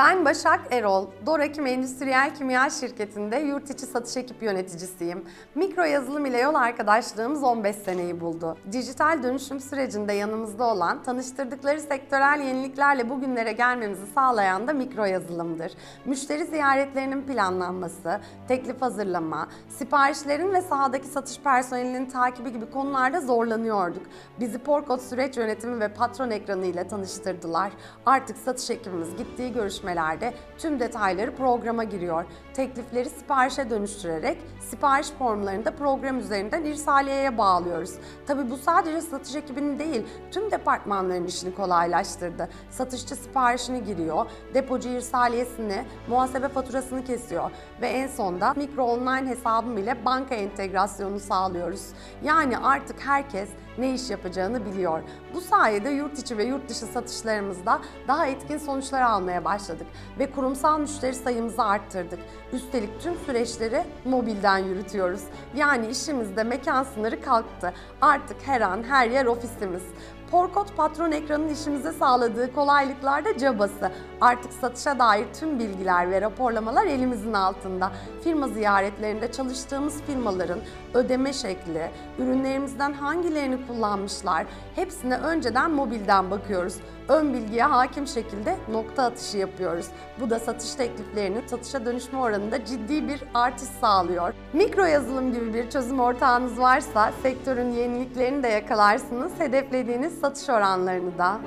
Ben Başak Erol, Dorakim Endüstriyel Kimya Şirketi'nde yurt içi satış ekip yöneticisiyim. Mikro yazılım ile yol arkadaşlığımız 15 seneyi buldu. Dijital dönüşüm sürecinde yanımızda olan, tanıştırdıkları sektörel yeniliklerle bugünlere gelmemizi sağlayan da mikro yazılımdır. Müşteri ziyaretlerinin planlanması, teklif hazırlama, siparişlerin ve sahadaki satış personelinin takibi gibi konularda zorlanıyorduk. Bizi Porkot süreç yönetimi ve patron ekranı ile tanıştırdılar. Artık satış ekibimiz gittiği görüşmelerde tüm detayları programa giriyor. Teklifleri siparişe dönüştürerek sipariş formlarını da program üzerinden irsaliyeye bağlıyoruz. Tabi bu sadece satış ekibinin değil, tüm departmanların işini kolaylaştırdı. Satışçı siparişini giriyor, depocu irsaliyesini, muhasebe faturasını kesiyor ve en sonda mikro online hesabım ile banka entegrasyonunu sağlıyoruz. Yani artık herkes ne iş yapacağını biliyor. Bu sayede yurt içi ve yurt dışı satışlarımızda daha etkin sonuçlar almaya başladık ve kurumsal müşteri sayımızı arttırdık. Üstelik tüm süreçleri mobilden yürütüyoruz. Yani işimizde mekan sınırı kalktı. Artık her an her yer ofisimiz. Porkot patron ekranın işimize sağladığı kolaylıklar da cabası. Artık satışa dair tüm bilgiler ve raporlamalar elimizin altında. Firma ziyaretlerinde çalıştığımız firmaların ödeme şekli, ürünlerimizden hangilerini kullanmışlar hepsine önceden mobilden bakıyoruz. Ön bilgiye hakim şekilde nokta atışı yapıyoruz. Bu da satış tekliflerinin satışa dönüşme oranında ciddi bir artış sağlıyor. Mikro yazılım gibi bir çözüm ortağınız varsa sektörün yeniliklerini de yakalarsınız, hedeflediğiniz satış oranlarını da.